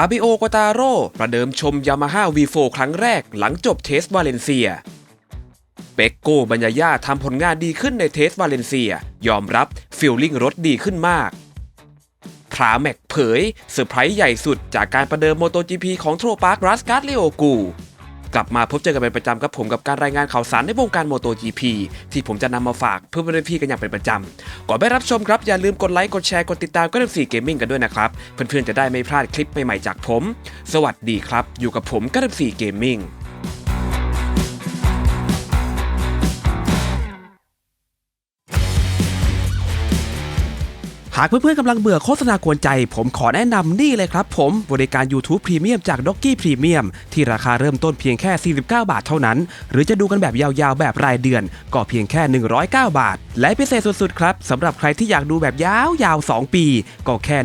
าบิโอ กวตาโรประเดิมชมยามาฮ่า V4 ครั้งแรกหลังจบเทสวาเลนเซีย เปกโกบัญญาญาทำผลงานดีขึ้นในเทสวาเลนเซีย ยอมรับฟิลลิ่งรถดีขึ้นมากพราแม็กเผยเซอร์ไพรส์ใหญ่สุดจากการประเดิมโมโตจีพีของโทรปาร์ครัสการ์ดเลโอกู กลับมาพบเจอกันเป็นประจำกับผมกับการรายงานข่าวสารในวงการโมโต GP ที่ผมจะนำมาฝากเพื่อเป็นพี่กันอย่างเป็นประจำก่อนไปรับชมครับอย่าลืมกดไลค์กดแชร์กดติดตามก็ได้สี่เกมมิ่งกันด้วยนะครับเพื่อนๆจะได้ไม่พลาดคลิปใหม่ๆจากผม สวัสดีครับ อยู่กับผมก็ได้สี่เกมมิ่ง หากเพื่อนๆกำลังเบื่อโฆษณากวนใจ ผมขอแนะนำนี่เลยครับผม บริการ YouTube Premium จาก d o กกี้ Premium ที่ราคาเริ่มต้นเพียงแค่ 49 บาทเท่านั้น หรือจะดูกันแบบยาวๆ แบบรายเดือน ก็เพียงแค่ 109 บาท และพิเศษสุดๆ ครับสำหรับใครที่อยากดูแบบยาวๆ 2 ปี ก็แค่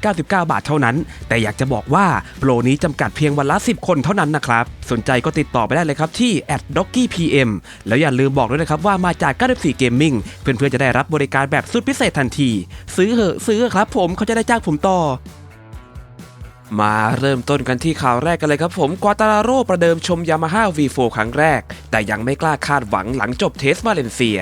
199 บาทเท่านั้น แต่อยากจะบอกว่าโปรนี้จำกัดเพียงวันละ 10 คนเท่านั้นนะครับ สนใจก็ติดต่อไปได้เลยครับที่ d o กกี้ PM แล้วอย่าลืมบอกด้วยนะครับว่ามาจาก94 Gaming เพื่อนๆจะได้รับบริการแบบสุดพิเศษทันที ซื้อเหอะซื้อครับ ผมเขาจะได้จ้างผมต่อ มาเริ่มต้นกันที่ข่าวแรกกันเลยครับผมกวาตาราโรประเดิมชมยามาฮ่า V4 ครั้งแรก แต่ยังไม่กล้าคาดหวังหลังจบเทสวาเลนเซีย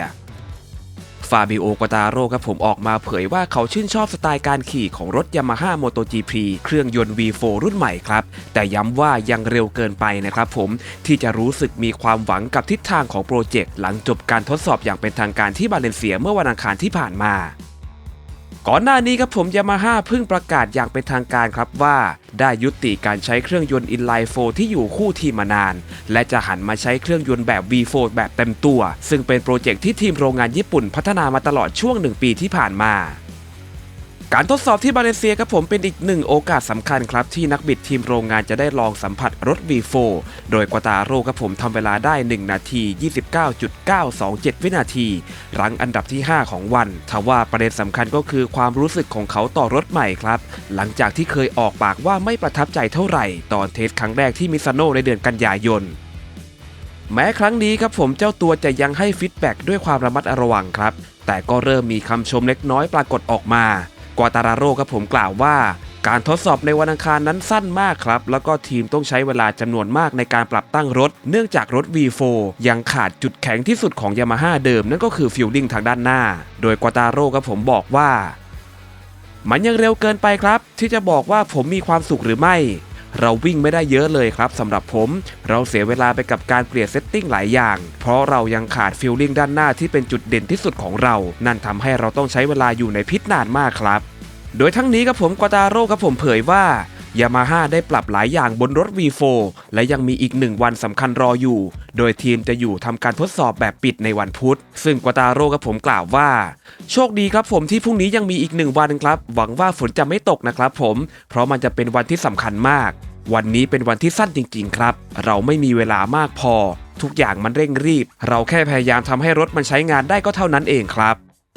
ฟาบิโอกวาตาโรครับผมออกมาเผยว่าเขาชื่นชอบสไตล์การขี่ของรถ Yamaha MotoGP เครื่องยนต์ V4 รุ่นใหม่ครับ แต่ย้ำว่ายังเร็วเกินไปนะครับผมที่จะรู้สึกมีความหวังกับทิศทางของโปรเจกต์หลังจบการทดสอบอย่างเป็นทางการที่บาเลนเซียเมื่อวันอังคารที่ผ่านมา ก่อนหน้านี้ครับผมยามาฮ่าเพิ่งประกาศอย่างเป็นทางการครับว่า ได้ยุติการใช้เครื่องยนต์ inline 4ที่อยู่คู่ทีมมานาน และจะหันมาใช้เครื่องยนต์แบบ V4 แบบเต็มตัว ซึ่งเป็นโปรเจกต์ที่ทีมโรงงานญี่ปุ่นพัฒนามาตลอดช่วงหนึ่งปีที่ผ่านมา การทดสอบที่มาเลเซียครับผมเป็นอีกหนึ่งโอกาสสำคัญครับ ที่นักบิดทีมโรงงานจะได้ลองสัมผัสรถ V4 โดยกวาตาโร่ครับผมทำเวลาได้ 1 นาที 29.927 วินาที รั้งอันดับที่ 5 ของวันทว่าประเด็นสำคัญก็คือความรู้สึกของเขาต่อรถใหม่ครับ หลังจากที่เคยออกปากว่าไม่ประทับใจเท่าไหร่ ตอนเทสครั้งแรกที่มิซาโนในเดือนกันยายนแม้ครั้งนี้ครับผมเจ้าตัวจะยังให้ฟีดแบ็กด้วยความระมัดระวังครับ แต่ก็เริ่มมีคำชมเล็กน้อยปรากฏออกมา กวาตาราโรครับผมกล่าวว่า การทดสอบในวันอังคารนั้นสั้นมากครับ แล้วก็ทีมต้องใช้เวลาจำนวนมากในการปรับตั้งรถ เนื่องจากรถ V4 ยังขาดจุดแข็งที่สุดของยามาฮ่าเดิมนั่นก็คือฟิลลิ่งทางด้านหน้า โดยกวาตาโรครับผมบอกว่า มันยังเร็วเกินไปครับ ที่จะบอกว่าผมมีความสุขหรือไม่ เราวิ่งไม่ได้เยอะเลยครับสำหรับผม เราเสียเวลาไปกับการเปลี่ยนเซตติ้งหลายอย่าง เพราะเรายังขาดฟิลลิ่งด้านหน้าที่เป็นจุดเด่นที่สุดของเรา นั่นทำให้เราต้องใช้เวลาอยู่ในพิษนานมากครับ โดยทั้งนี้ครับผมกวาตาโร่ครับผมเผยว่า ยามาฮ่าได้ปรับหลายอย่างบนรถ V4 และยังมีอีกหนึ่งวันสำคัญรออยู่ โดยทีมจะอยู่ทำการทดสอบแบบปิดในวันพุธ ซึ่งกวตาโร่ครับผมกล่าวว่า โชคดีครับผมที่พรุ่งนี้ยังมีอีกหนึ่งวันครับ หวังว่าฝนจะไม่ตกนะครับผม เพราะมันจะเป็นวันที่สำคัญมาก วันนี้เป็นวันที่สั้นจริง ๆ ครับ เราไม่มีเวลามากพอ ทุกอย่างมันเร่งรีบ เราแค่พยายามทำให้รถมันใช้งานได้ก็เท่านั้นเองครับ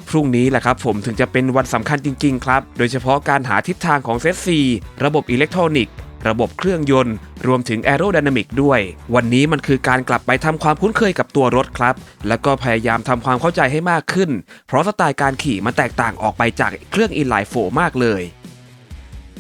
พรุ่งนี้แหละครับผมถึงจะเป็นวันสำคัญจริง ๆ ครับ โดยเฉพาะการหาทิศทางของเซตซีระบบอิเล็กทรอนิกส์ระบบเครื่องยนต์ รวมถึงแอโร d y นามิกด้วย วันนี้มันคือการกลับไปทำความคุ้นเคยกับตัวรถครับ แล้วก็พยายามทำความเข้าใจให้มากขึ้น เพราะสไตล์การขี่มันแตกต่างออกไปจากเครื่องอินไลน์โฟมากเลย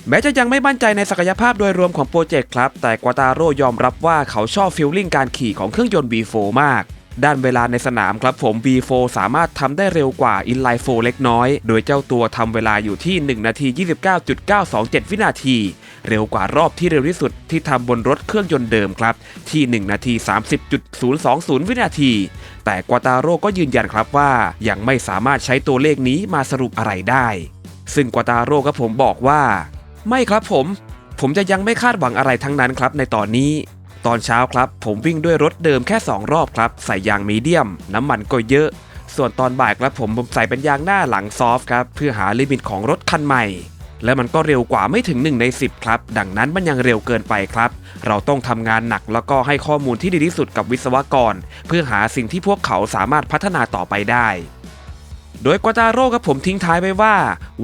แม้จะยังไม่มั่นใจในศักยภาพโดยรวมของโปรเจกต์ครับ แต่กวาตาโรยอมรับว่าเขาชอบฟิลลิ่งการขี่ของเครื่องยนต์ V4 มาก ด้านเวลาในสนามครับผม V4 สามารถทำได้เร็วกว่า Inline 4 เล็กน้อย โดยเจ้าตัวทำเวลาอยู่ที่ 1 นาที 29.927 วินาที เร็วกว่ารอบที่เร็วที่สุดที่ทำบนรถเครื่องยนต์เดิมครับ ที่ 1 นาที 30.020 วินาที แต่กวาตาโร่ก็ยืนยันครับว่า ยังไม่สามารถใช้ตัวเลขนี้มาสรุปอะไรได้ ซึ่งกวาตาโร่ครับผมบอกว่า ไม่ครับผม ผมจะยังไม่คาดหวังอะไรทั้งนั้นครับในตอนนี้ ตอนเช้าครับ ผมวิ่งด้วยรถเดิมแค่ 2 รอบครับ ใส่ยางมีเดียม น้ำมันก็เยอะ ส่วนตอนบ่ายครับผมผมใส่เป็นยางหน้าหลังซอฟครับ เพื่อหาลิมิตของรถคันใหม่ และมันก็เร็วกว่าไม่ถึง 1 ใน 10 ครับ ดังนั้นมันยังเร็วเกินไปครับ เราต้องทำงานหนักแล้วก็ให้ข้อมูลที่ดีที่สุดกับวิศวกร เพื่อหาสิ่งที่พวกเขาสามารถพัฒนาต่อไปได้ โดยกวาตาโร่ครับผมทิ้งท้ายไว้ว่า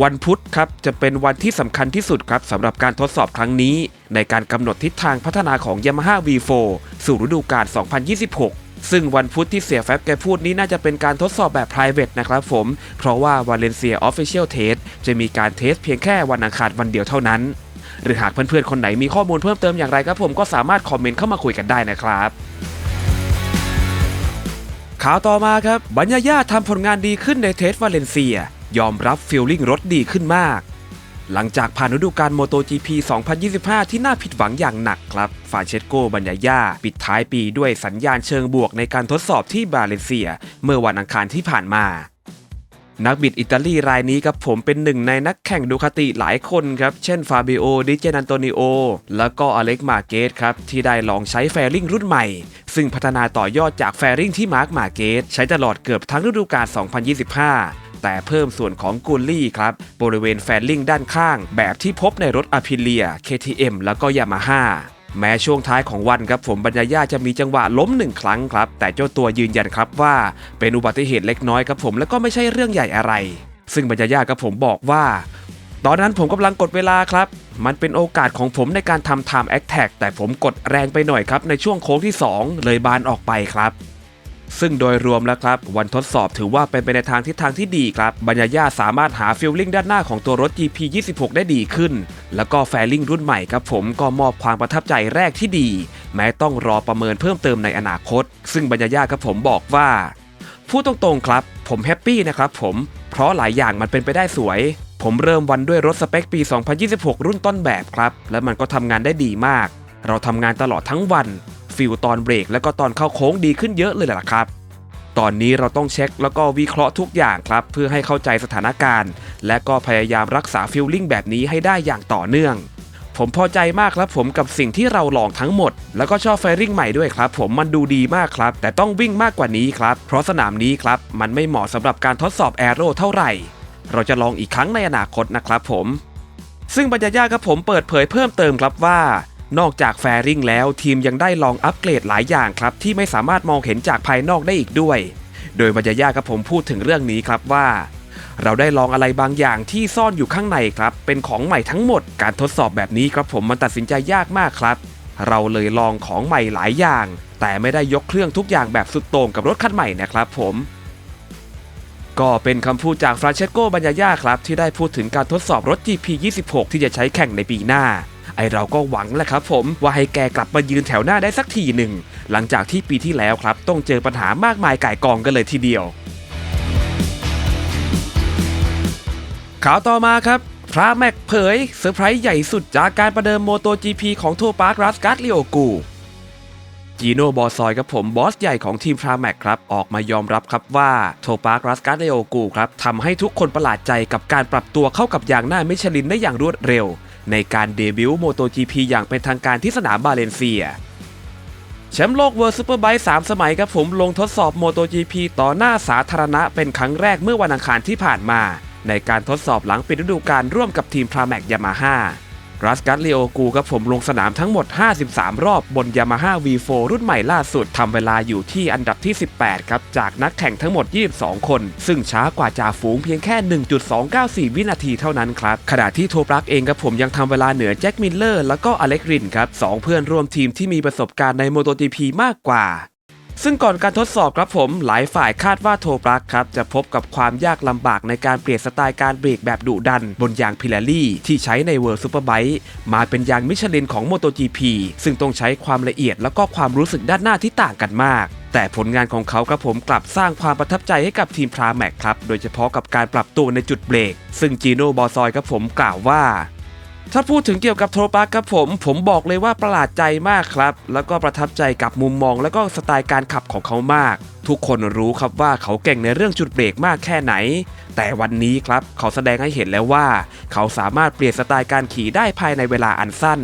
วันพุธครับจะเป็นวันที่สำคัญที่สุดครับสำหรับการทดสอบครั้งนี้ ในการกำหนดทิศทางพัฒนาของ Yamaha V4 สู่ฤดูกาล 2026 ซึ่งวันพุธที่เสียแฟบแกพูดนี้น่าจะเป็นการทดสอบแบบ private นะครับผม เพราะว่า Valencia Official Test จะมีการเทสเพียงแค่วันอังคารวันเดียวเท่านั้น หรือหากเพื่อนๆคนไหนมีข้อมูลเพิ่มเติมอย่างไรครับผมก็สามารถคอมเมนต์เข้ามาคุยกันได้นะครับ ข่าวต่อมาครับบัญญาย่าทำผลงานดีขึ้นในเทสวาเลนเซีย ยอมรับฟิลลิ่งรถดีขึ้นมาก หลังจากผ่านฤดูกาลโมโต GP 2025 ที่น่าผิดหวังอย่างหนักครับฟาเชสโกบัญญาย่าปิดท้ายปีด้วยสัญญาณเชิงบวกในการทดสอบที่บาเลนเซีย เมื่อวันอังคารที่ผ่านมา นักบิดอิตาลีรายนี้ครับผมเป็นหนึ่งในนักแข่งดูคาติหลายคนครับ เช่นฟาบิโอ ดิเจนันโตนิโอ แล้วก็อเล็กมาเกสครับ ที่ได้ลองใช้แฟริ่งรุ่นใหม่ ซึ่งพัฒนาต่อยอดจากแฟริ่งที่มาร์คมาเกสใช้ตลอดเกือบทั้งฤดูกาล 2025แต่เพิ่มส่วนของกูลลี่ครับ บริเวณแฟริ่งด้านข้าง แบบที่พบในรถอพิเลีย KTM แล้วก็ยามาฮ่า แม้ช่วงท้ายของวันครับผมบรรยายาจะมีจังหวะล้มหนึ่งครั้งครับ แต่เจ้าตัวยืนยันครับว่าเป็นอุบัติเหตุเล็กน้อยครับผมและก็ไม่ใช่เรื่องใหญ่อะไร ซึ่งบรรยายาครับผมบอกว่า ตอนนั้นผมกำลังกดเวลาครับ มันเป็นโอกาสของผมในการทำ time attack แต่ผมกดแรงไปหน่อยครับในช่วงโค้งที่ 2 เลยบานออกไปครับ ซึ่งโดยรวมแล้วครับ วันทดสอบถือว่าเป็นไปในทางทิศทางที่ดีครับบรรยาย่าสามารถหาฟิลลิ่งด้านหน้าของตัวรถ GP 26ได้ดีขึ้น แล้วก็แฟลิ่งรุ่นใหม่ครับผมก็มอบความประทับใจแรกที่ดี แม้ต้องรอประเมินเพิ่มเติมในอนาคต ซึ่งบรรยาย่าครับผมบอกว่าพูดตรงๆครับ ผมแฮปปี้นะครับผมเพราะหลายอย่างมันเป็นไปได้สวย ผมเริ่มวันด้วยรถสเปคปี 2026 รุ่นต้นแบบครับ และมันก็ทำงานได้ดีมาก เราทำงานตลอดทั้งวัน ฟิลตอนเบรกและก็ตอนเข้าโค้งดีขึ้นเยอะเลยแหละครับ ตอนนี้เราต้องเช็คแล้วก็วิเคราะห์ทุกอย่างครับ เพื่อให้เข้าใจสถานการณ์ และก็พยายามรักษาฟิลลิ่งแบบนี้ให้ได้อย่างต่อเนื่อง ผมพอใจมากครับผมกับสิ่งที่เราลองทั้งหมด แล้วก็ชอบไฟริ่งใหม่ด้วยครับ ผมมันดูดีมากครับ แต่ต้องวิ่งมากกว่านี้ครับ เพราะสนามนี้ครับมันไม่เหมาะสำหรับการทดสอบแอโร่เท่าไหร่ เราจะลองอีกครั้งในอนาคตนะครับผมซึ่งบรรยายาครับผมเปิดเผยเพิ่มเติมครับว่า นอกจากแฟริ่งแล้วทีมยังได้ลองอัปเกรดหลายอย่างครับ ที่ไม่สามารถมองเห็นจากภายนอกได้อีกด้วย โดยบรรยายาครับผมพูดถึงเรื่องนี้ครับว่า เราได้ลองอะไรบางอย่างที่ซ่อนอยู่ข้างในครับ เป็นของใหม่ทั้งหมดการทดสอบแบบนี้ครับผมมันตัดสินใจยากมากครับ เราเลยลองของใหม่หลายอย่าง แต่ไม่ได้ยกเครื่องทุกอย่างแบบสุดโต่งกับรถคันใหม่นะครับ ผมก็เป็นคำพูดจากฟรานเชสโกบัญญาย่าครับ ที่ได้พูดถึงการทดสอบรถ GP 26 ที่จะใช้แข่งในปีหน้า ไอเราก็หวังแหละครับผมว่าให้แกกลับมายืนแถวหน้าได้สักทีหนึ่ง หลังจากที่ปีที่แล้วครับ ต้องเจอปัญหามากมายก่ายกองกันเลยทีเดียว ข่าวต่อมาครับพระแม็กเผยเซอร์ไพรส์ใหญ่สุดจากการประเดิมโมโต GP ของทัวร์ปาร์ครัสการ์ดลิโอกูจีโน่บอซอยกับผมบอสใหญ่ของทีมพราแม็กครับ ออกมายอมรับครับว่าโทปาร์ครัสการ์ดลิโอกูครับทำให้ทุกคนประหลาดใจกับการปรับตัวเข้ากับยางหน้ามิชลินได้อย่างรวดเร็ว ในการเดบิวต์โมโต GP อย่างเป็นทางการที่สนามบาเลนเซีย แชมป์โลกเวิร์ซูเปอร์ไบค์3สมัยครับผมลงทดสอบ MotoGP ต่อหน้าสาธารณะเป็นครั้งแรกเมื่อวันอังคารที่ผ่านมา ในการทดสอบหลังปิดฤดูกาลร่วมกับทีมพราแม็กยามาฮ่า รัสกัตเลโอกูครับผมลงสนามทั้งหมด 53 รอบบน Yamaha V4 รุ่นใหม่ล่าสุดทำเวลาอยู่ที่อันดับที่ 18 ครับ จากนักแข่งทั้งหมด 22 คน ซึ่งช้ากว่าจ่าฝูงเพียงแค่ 1.294 วินาทีเท่านั้นครับ ขณะที่โทปรักเองครับผมยังทำเวลาเหนือแจ็คมิลเลอร์แล้วก็อเล็กรินครับสองเพื่อนร่วมทีมที่มีประสบการณ์ใน MotoGP มากกว่า ซึ่งก่อนการทดสอบครับผม หลายฝ่ายคาดว่าโทปรักครับ จะพบกับความยากลำบากในการเปลี่ยนสไตล์การเบรกแบบดุดัน บนยางพิลารี่ที่ใช้ในเวิร์ซูเปอร์ไบค์มาเป็นยางมิชลินของ MotoGP ซึ่งต้องใช้ความละเอียดแล้วก็ความรู้สึกด้านหน้าที่ต่างกันมากแต่ผลงานของเขาครับผมกลับสร้างความประทับใจให้กับทีมพราแม็กครับ โดยเฉพาะกับการปรับตัวในจุดเบรก ซึ่งจีโน่บอซอยครับผมกล่าวว่า ถ้าพูดถึงเกี่ยวกับโทรปาร์คครับผม ผมบอกเลยว่าประหลาดใจมากครับ แล้วก็ประทับใจกับมุมมอง แล้วก็สไตล์การขับของเขามาก ทุกคนรู้ครับว่าเขาเก่งในเรื่องจุดเบรกมากแค่ไหน แต่วันนี้ครับเขาแสดงให้เห็นแล้วว่า เขาสามารถเปลี่ยนสไตล์การขี่ได้ภายในเวลาอันสั้น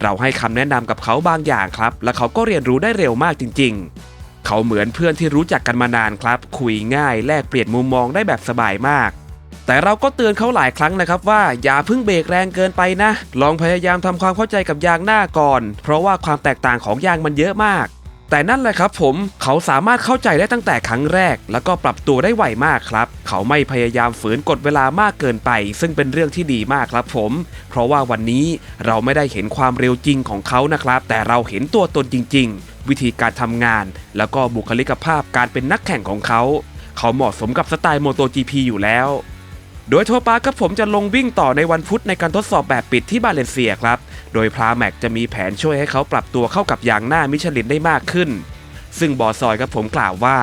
เราให้คำแนะนำกับเขาบางอย่างครับ และเขาก็เรียนรู้ได้เร็วมากจริง ๆ เขาเหมือนเพื่อนที่รู้จักกันมานานครับ คุยง่ายแลกเปลี่ยนมุมมองได้แบบสบายมาก แต่เราก็เตือนเขาหลายครั้งนะครับว่าอย่าเพิ่งเบรกแรงเกินไปนะ ลองพยายามทำความเข้าใจกับยางหน้าก่อน เพราะว่าความแตกต่างของยางมันเยอะมาก แต่นั่นแหละครับผมเขาสามารถเข้าใจได้ตั้งแต่ครั้งแรก แล้วก็ปรับตัวได้ไวมากครับ เขาไม่พยายามฝืนกดเวลามากเกินไป ซึ่งเป็นเรื่องที่ดีมากครับผม เพราะว่าวันนี้เราไม่ได้เห็นความเร็วจริงของเขานะครับ แต่เราเห็นตัวตนจริง ๆ วิธีการทำงาน แล้วก็บุคลิกภาพการเป็นนักแข่งของเขา เขาเหมาะสมกับสไตล์ MotoGP อยู่แล้ว โดยโทปาร์คครับผมจะลงวิ่งต่อในวันพุธในการทดสอบแบบปิดที่บาเลนเซียครับ โดยพราแม็กจะมีแผนช่วยให้เขาปรับตัวเข้ากับยางหน้ามิชลินได้มากขึ้น ซึ่งบอซอยครับผมกล่าวว่า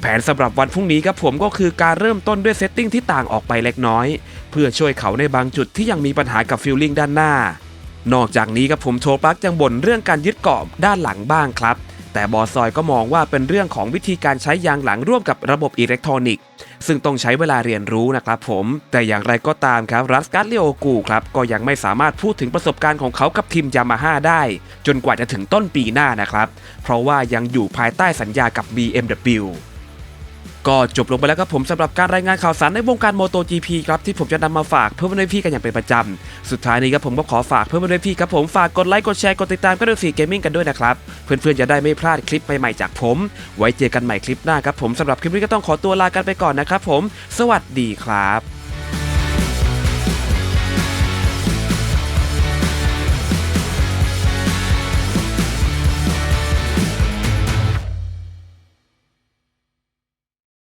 แผนสำหรับวันพรุ่งนี้ครับผมก็คือการเริ่มต้นด้วยเซตติ้งที่ต่างออกไปเล็กน้อย เพื่อช่วยเขาในบางจุดที่ยังมีปัญหากับฟิลลิ่งด้านหน้า นอกจากนี้ครับผมโทปาร์คยังบ่นเรื่องการยึดเกาะด้านหลังบ้างครับแต่บอซอยก็มองว่าเป็นเรื่องของวิธีการใช้ยางหลังร่วมกับระบบอิเล็กทรอนิกส์ ซึ่งต้องใช้เวลาเรียนรู้นะครับผม แต่อย่างไรก็ตามครับรัสกัตเลโอกูครับก็ยังไม่สามารถพูดถึงประสบการณ์ของเขากับทีมยามาฮ่าได้ จนกว่าจะถึงต้นปีหน้านะครับ เพราะว่ายังอยู่ภายใต้สัญญากับ BMW ก็จบลงไปแล้วครับผมสำหรับการรายงานข่าวสารในวงการ MotoGP ครับที่ผมจะนำมาฝากเพื่อนเพื่อนพี่กันอย่างเป็นประจำ สุดท้ายนี้ครับผมก็ขอฝากเพื่อนเพื่อนพี่ครับผมฝากกดไลค์กดแชร์กดติดตามก็ดูสีเกมมิ่งกันด้วยนะครับ เพื่อนๆจะได้ไม่พลาดคลิปใหม่ๆจากผม ไว้เจอกันใหม่คลิปหน้าครับผมสำหรับคลิปนี้ก็ต้องขอตัวลากันไปก่อนนะครับผม สวัสดีครับ